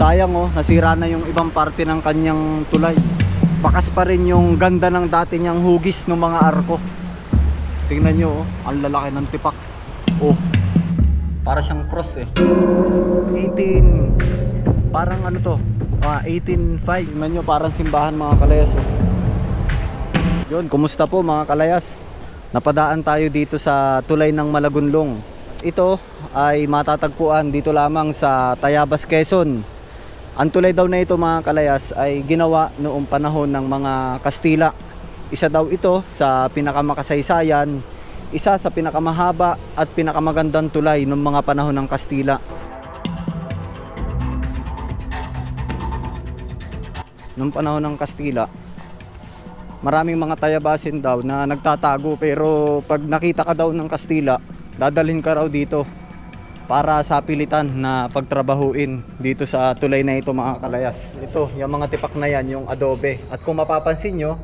Sayang oh, nasira na yung ibang parte ng kanyang tulay. Bakas pa rin yung ganda ng dati niyang hugis ng mga arko. Tingnan nyo oh, ang lalaki ng tipak. Oh, para siyang cross eh. 18, parang ano to, ah, 18.5. Tingnan nyo, parang simbahan mga kalayas oh. Yun, kumusta po mga kalayas? Napadaan tayo dito sa tulay ng Malagunlong. Ito ay matatagpuan dito lamang sa Tayabas, Quezon. Ang tulay daw na ito mga kalayas ay ginawa noong panahon ng mga Kastila. Isa daw ito sa pinakamakasaysayan, isa sa pinakamahaba at pinakamagandang tulay ng mga panahon ng Kastila. Noong panahon ng Kastila, maraming mga tayabasin daw na nagtatago pero pag nakita ka daw ng Kastila, dadalhin ka raw dito para sa pilitan na pagtrabahuin dito sa tulay na ito mga kalayas. Ito, yung mga tipak na yan, yung adobe. At kung mapapansin nyo,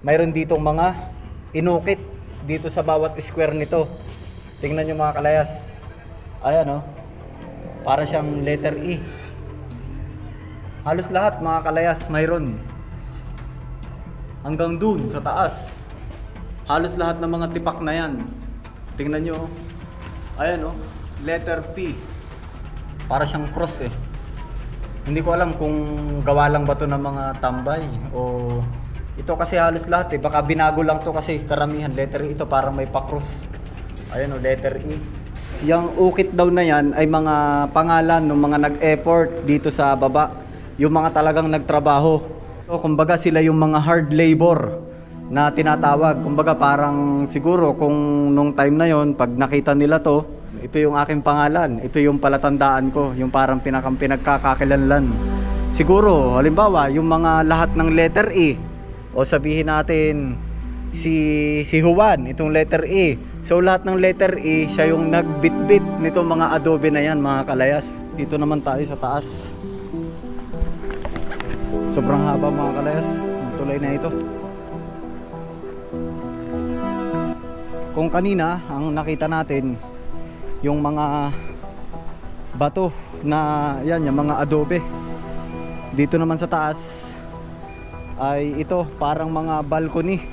mayroon ditong mga inukit dito sa bawat square nito. Tingnan nyo mga kalayas. Ayan oh. Para siyang letter E. Halos lahat mga kalayas mayroon hanggang dun sa taas. Halos lahat ng mga tipak na yan. Tingnan nyo. oh. Ayan oh. Letter P. Para siyang cross eh. Hindi ko alam kung gawa lang ba to ng mga tambay o ito kasi halos lahat eh. Baka binago lang to kasi karamihan. Letter E ito parang may pa-cross. Ayan oh, letter E. Yung ukit daw na yan ay mga pangalan ng mga nag-effort dito sa baba. Yung mga talagang nagtrabaho. So, kumbaga sila yung mga hard labor na tinatawag. Kumbaga parang siguro kung nung time na yon pag nakita nila to, ito yung aking pangalan, ito yung palatandaan ko, yung parang pinakang pinagkakakilanlan. Siguro, halimbawa, yung mga lahat ng letter E, o sabihin natin si si Juan, itong letter E. So lahat ng letter E, siya yung nagbitbit nitong mga adobe na yan, mga kalayas. Dito naman tayo sa taas. Sobrang haba mga kalayas, tulay na ito. Kung kanina, ang nakita natin, yung mga bato na yan, yung mga adobe. Dito naman sa taas ay ito, parang mga balcony.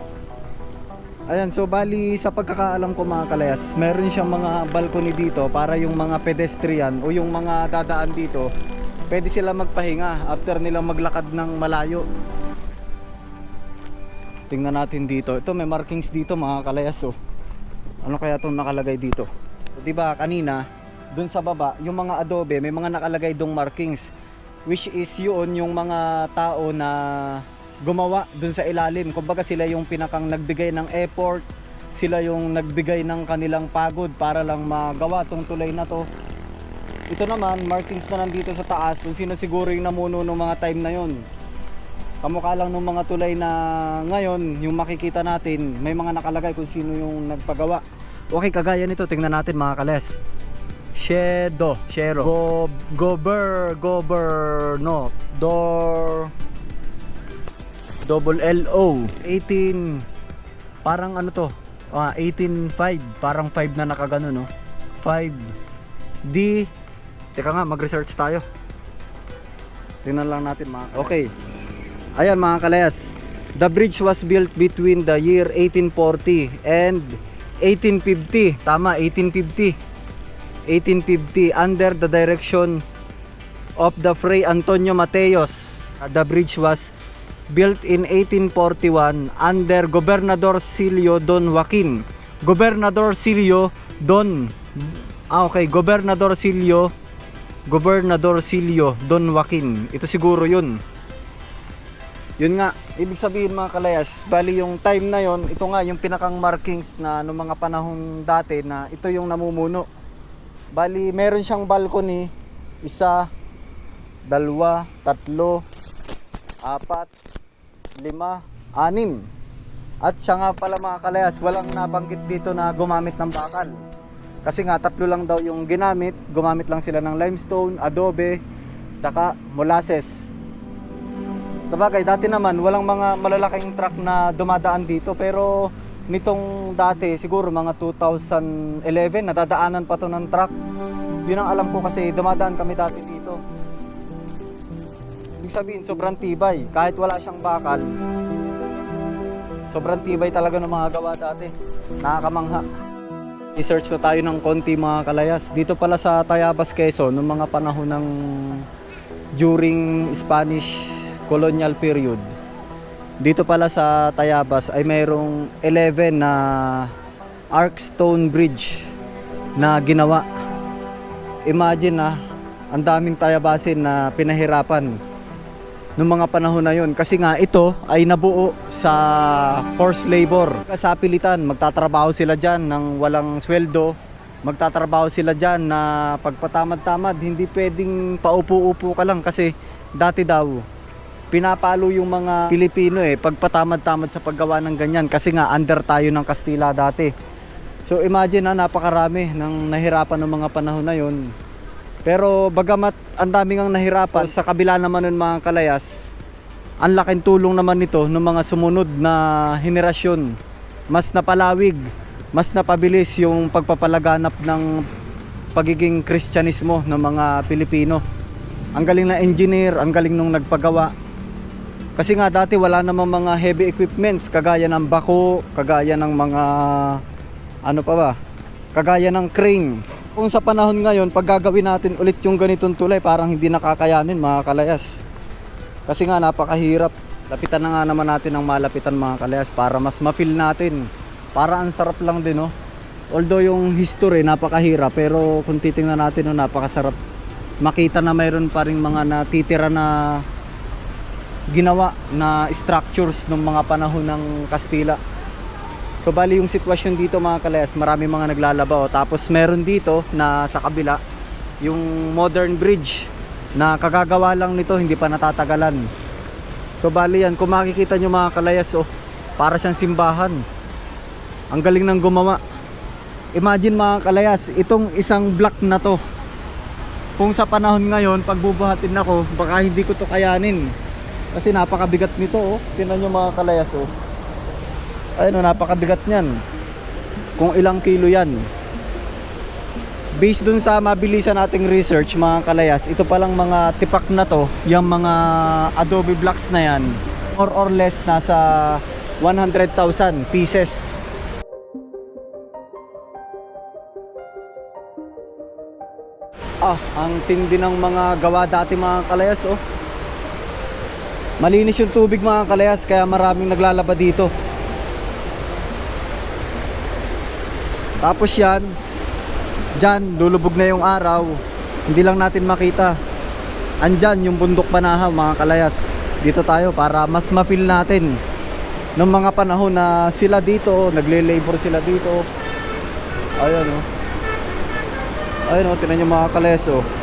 Ayan, so bali sa pagkakaalam ko mga kalayas, meron siyang mga balcony dito para yung mga pedestrian o yung mga dadaan dito, pwede sila magpahinga after nilang maglakad ng malayo. Tingnan natin dito. Ito may markings dito mga kalayas oh. Ano kaya itong nakalagay dito? 'Di ba kanina dun sa baba, yung mga adobe, may mga nakalagay dong markings which is yun yung mga tao na gumawa dun sa ilalim. Kumbaga sila yung pinakang nagbigay ng effort, sila yung nagbigay ng kanilang pagod para lang magawa tong tulay na to. Ito naman, markings na nandito sa taas kung sino siguro yung namuno ng mga time na yon. Kamukha lang ng mga tulay na ngayon, yung makikita natin, may mga nakalagay kung sino yung nagpagawa. Okay, kagaya nito, tingnan natin mga kales. Shedo, Shero. Go, gober, gober, no. Door, double L-O. 18, parang ano to? Ah, 18.5, parang 5 na nakagano, no? 5, D, teka nga, mag-research tayo. Tingnan lang natin mga Okay. Ayan mga kalayas. The bridge was built between the year 1840 and 1850. Tama, 1850. 1850 under the direction of the Fray Antonio Mateos. The bridge was built in 1841 under Gobernador Silio Don Joaquin. Gobernador Silio Don Ah, okay, Gobernador Silio Gobernador Silio Don Joaquin. Ito siguro 'yun. Yun nga, ibig sabihin mga kalayas, bali yung time na yon, ito nga yung pinakang markings na noong mga panahon dati na ito yung namumuno. Bali, meron siyang balcony, isa, dalawa, tatlo, apat, lima, anim. At siya nga pala mga kalayas, walang nabanggit dito na gumamit ng bakal. Kasi nga tatlo lang daw yung ginamit, gumamit lang sila ng limestone, adobe, tsaka molasses. Sabagay, dati naman walang mga malalaking truck na dumadaan dito pero nitong dati siguro mga 2011 nadadaanan pa to ng truck. Yun ang alam ko kasi dumadaan kami dati dito. Ibig sabihin, sobrang tibay. Kahit wala siyang bakal, sobrang tibay talaga ng mga gawa dati. Nakakamangha. I-search na tayo ng konti mga kalayas. Dito pala sa Tayabas, Quezon, noong mga panahon ng during Spanish colonial period. Dito pala sa Tayabas ay mayroong 11 na arc stone bridge na ginawa. Imagine na ang daming Tayabasin na pinahirapan noong mga panahon na yon kasi nga ito ay nabuo sa forced labor sa pilitan magtatrabaho sila dyan ng walang sweldo magtatrabaho sila dyan na pagpatamad-tamad hindi pwedeng paupo-upo ka lang kasi dati daw pinapalo yung mga Pilipino eh pagpatamad-tamad sa paggawa ng ganyan kasi nga under tayo ng Kastila dati so imagine na napakarami ng nahirapan ng mga panahon na yon pero bagamat ang daming ang nahirapan sa kabila naman ng mga kalayas, ang laking tulong naman nito ng mga sumunod na henerasyon. Mas napalawig, mas napabilis yung pagpapalaganap ng pagiging kristyanismo ng mga Pilipino. Ang galing na engineer, ang galing nung nagpagawa. Kasi nga dati wala namang mga heavy equipments kagaya ng bako, kagaya ng mga ano pa ba? Kagaya ng crane. Kung sa panahon ngayon, pag gagawin natin ulit yung ganitong tulay, parang hindi nakakayanin mga kalayas. Kasi nga napakahirap. Lapitan na nga naman natin ang malapitan mga kalayas para mas ma-feel natin. Para ang sarap lang din, no? Although yung history napakahirap, pero kung titingnan natin, no, napakasarap makita na mayroon pa rin mga natitira na ginawa na structures ng mga panahon ng Kastila. So bali yung sitwasyon dito mga kalayas, marami mga naglalaba oh. Tapos meron dito na sa kabila yung modern bridge na kagagawa lang nito, hindi pa natatagalan. So bali yan, kung makikita nyo mga kalayas oh, para siyang simbahan. Ang galing ng gumawa. Imagine mga kalayas, itong isang block na to. Kung sa panahon ngayon, pagbubuhatin ako, baka hindi ko to kayanin. Kasi napakabigat nito oh. Tingnan nyo mga kalayas oh. Ayun, oh, napakabigat niyan. Kung ilang kilo yan. Based dun sa mabilisan nating research, mga kalayas, ito palang mga tipak na to, yung mga adobe blocks na yan, more or less nasa 100,000 pieces. Ah, ang tindi ng mga gawa dati mga kalayas, oh. Malinis yung tubig mga kalayas, kaya maraming naglalaba dito. Tapos yan, dyan, lulubog na yung araw. Hindi lang natin makita. Andyan yung bundok panahaw mga kalayas. Dito tayo para mas ma-feel natin ng mga panahon na sila dito, nagle-labor sila dito. Ayan o. Oh. Ayan o, oh, tinan yung mga kalayas. Oh.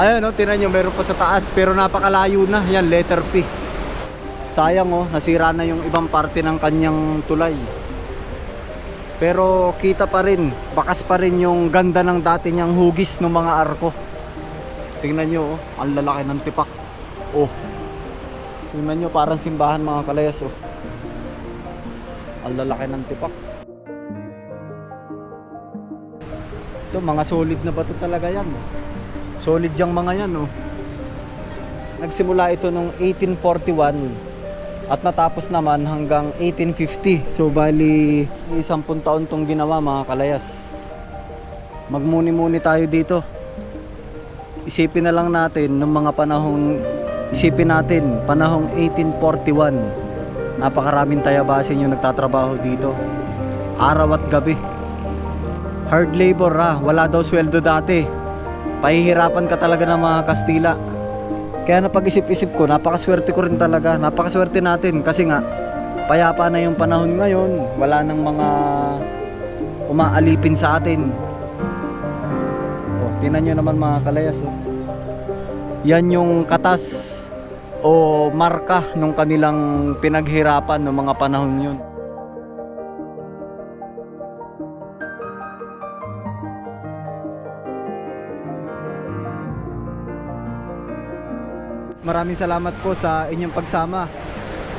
Ayan oh, tinan nyo, meron pa sa taas pero napakalayo na. Yan, letter P. Sayang oh, nasira na yung ibang parte ng kanyang tulay. Pero kita pa rin, bakas pa rin yung ganda ng dati niyang hugis ng mga arko. Tingnan nyo oh, ang lalaki ng tipak. Oh. Tingnan nyo, parang simbahan mga kalayas oh. Ang lalaki ng tipak. Ito, mga solid na bato talaga yan. Solid yung mga yan, oh. Nagsimula ito noong 1841 at natapos naman hanggang 1850. So, bali, isang taon tong ginawa, mga kalayas. Magmuni-muni tayo dito. Isipin na lang natin ng mga panahong, isipin natin, panahong 1841. Napakaraming tayabasin yung nagtatrabaho dito. Araw at gabi. Hard labor ha, wala daw sweldo dati pahihirapan ka talaga ng mga Kastila. Kaya napag-isip-isip ko, napakaswerte ko rin talaga. Napakaswerte natin kasi nga, payapa na yung panahon ngayon. Wala nang mga umaalipin sa atin. Oh, tinan nyo naman mga kalayas. Oh. Yan yung katas o marka nung kanilang pinaghirapan ng mga panahon yun. Maraming salamat po sa inyong pagsama.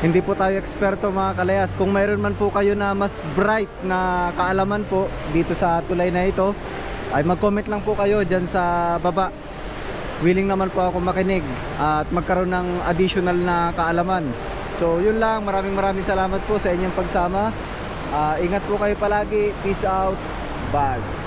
Hindi po tayo eksperto mga kalayas. Kung mayroon man po kayo na mas bright na kaalaman po dito sa tulay na ito, ay mag-comment lang po kayo dyan sa baba. Willing naman po ako makinig at magkaroon ng additional na kaalaman. So yun lang, maraming maraming salamat po sa inyong pagsama. Ah, ingat po kayo palagi. Peace out. Bye.